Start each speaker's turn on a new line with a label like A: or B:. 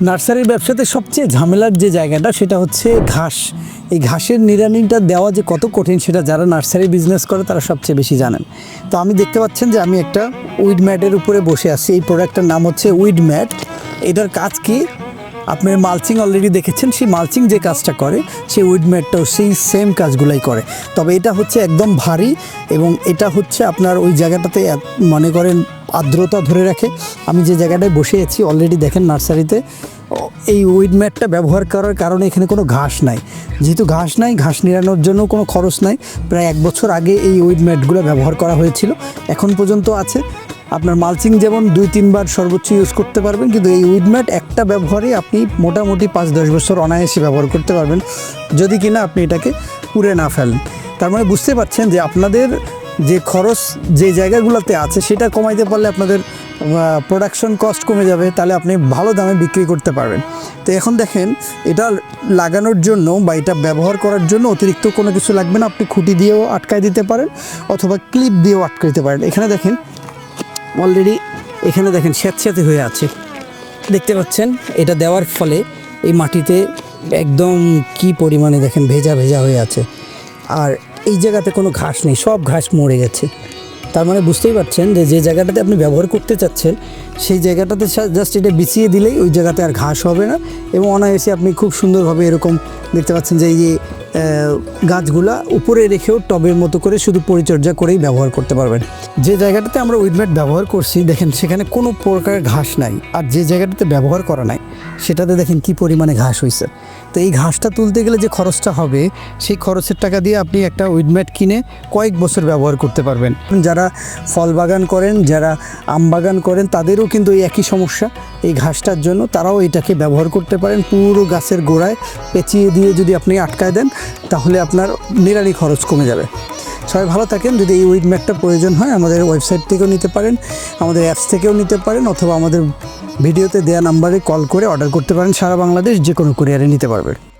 A: নার্সারির ব্যবসাতে সবচেয়ে ঝামেলার যে জায়গাটা, সেটা হচ্ছে ঘাস। এই ঘাসের নিড়ানিটা দেওয়া যে কত কঠিন, সেটা যারা নার্সারি বিজনেস করে, তারা সবচেয়ে বেশি জানেন। তো আমি দেখতে পাচ্ছেন যে আমি একটা উইড ম্যাটের উপরে বসে আছি। এই প্রোডাক্টটার নাম হচ্ছে উইড ম্যাট এটার কাজ কি? আপনার মালচিং অলরেডি দেখেছেন, সেই মালচিং যে কাজটা করে সেই উইড ম্যাটটাও সেই সেম কাজগুলাই করে। তবে এটা হচ্ছে একদম ভারী এবং এটা হচ্ছে আপনার ওই জায়গাটাতে মনে করেন আর্দ্রতা ধরে রাখে। আমি যে জায়গাটায় বসে আছি অলরেডি দেখেন নার্সারিতে এই উইড ম্যাটটা ব্যবহার করার কারণে এখানে কোনো ঘাস নাই। যেহেতু ঘাস নাই, ঘাস নিরানোর জন্য কোনো খরচ নাই। প্রায় এক বছর আগে এই উইড ম্যাটগুলো ব্যবহার করা হয়েছিল। এখন পর্যন্ত আছে। আপনার মালচিং যেমন দুই, তিনবার সর্বোচ্চ ইউজ করতে পারবেন, কিন্তু এই উইড ম্যাট একটা ব্যবহারে আপনি মোটামুটি পাঁচ, দশ বছর অনায়াসে ব্যবহার করতে পারবেন। যদি কিনা আপনি এটাকে পুড়ে না ফেলেন। তার মানে বুঝতে পারছেন যে আপনাদের যে খরচ যে জায়গাগুলোতে আছে, সেটা কমাইতে পারলে আপনাদের প্রোডাকশন কস্ট কমে যাবে, তাহলে আপনি ভালো দামে বিক্রি করতে পারবেন। তো এখন দেখেন, এটা লাগানোর জন্য বা এটা ব্যবহার করার জন্য অতিরিক্ত কোনো কিছু লাগবে না, আপনি খুঁটি দিয়েও আটকায় দিতে পারেন, অথবা ক্লিপ দিয়েও আটকাই দিতে পারেন। এখানে দেখেন অলরেডি এখানে দেখেন স্যাঁতস্যাঁতে হয়ে আছে। দেখতে পাচ্ছেন, এটা দেওয়ার ফলে এই মাটিতে একদম কি পরিমাণে দেখেন ভেজা ভেজা হয়ে আছে। আর এই জায়গাতে কোনো ঘাস নেই, সব ঘাস মরে গেছে। তার মানে বুঝতেই পারছেন যে যে জায়গাটাতে আপনি ব্যবহার করতে চাচ্ছেন, সেই জায়গাটাতে জাস্ট এটা বিছিয়ে দিলেই ওই জায়গাতে আর ঘাস হবে না এবং অনায়াসে আপনি খুব সুন্দরভাবে এরকম দেখতে পাচ্ছেন যে, এই যে গাছগুলা উপরে রেখেও টবের মতো করে শুধু পরিচর্যা করেই ব্যবহার করতে পারবেন। যে জায়গাটাতে আমরা উইডম্যাট ব্যবহার করছি, দেখেন সেখানে কোনো প্রকারের ঘাস নাই। আর যে জায়গাটাতে ব্যবহার করা নাই, সেটাতে দেখেন কি পরিমাণে ঘাস হয়েছে তো এই ঘাসটা তুলতে গেলে যে খরচটা হবে, সেই খরচের টাকা দিয়ে আপনি একটা উইডম্যাট কিনে কয়েক বছর ব্যবহার করতে পারবেন। যারা ফল বাগান করেন, যারা আম বাগান করেন, তাদেরও কিন্তু এই একই সমস্যা। এই ঘাসটার জন্য তারাও এটাকে ব্যবহার করতে পারেন পুরো গাছের গোড়ায়। পেঁচিয়ে দিয়ে যদি আপনি আটকায় দেন, তাহলে আপনার নিরানি খরচ কমে যাবে। সবাই ভালো থাকেন। যদি এই উইড ম্যাটটা প্রয়োজন হয়, আমাদের ওয়েবসাইট থেকেও নিতে পারেন, আমাদের অ্যাপস থেকেও নিতে পারেন, অথবা আমাদের ভিডিওতে দেওয়া নাম্বারে কল করে অর্ডার করতে পারেন। সারা বাংলাদেশ যে কোনো কুরিয়ারে নিতে পারবেন।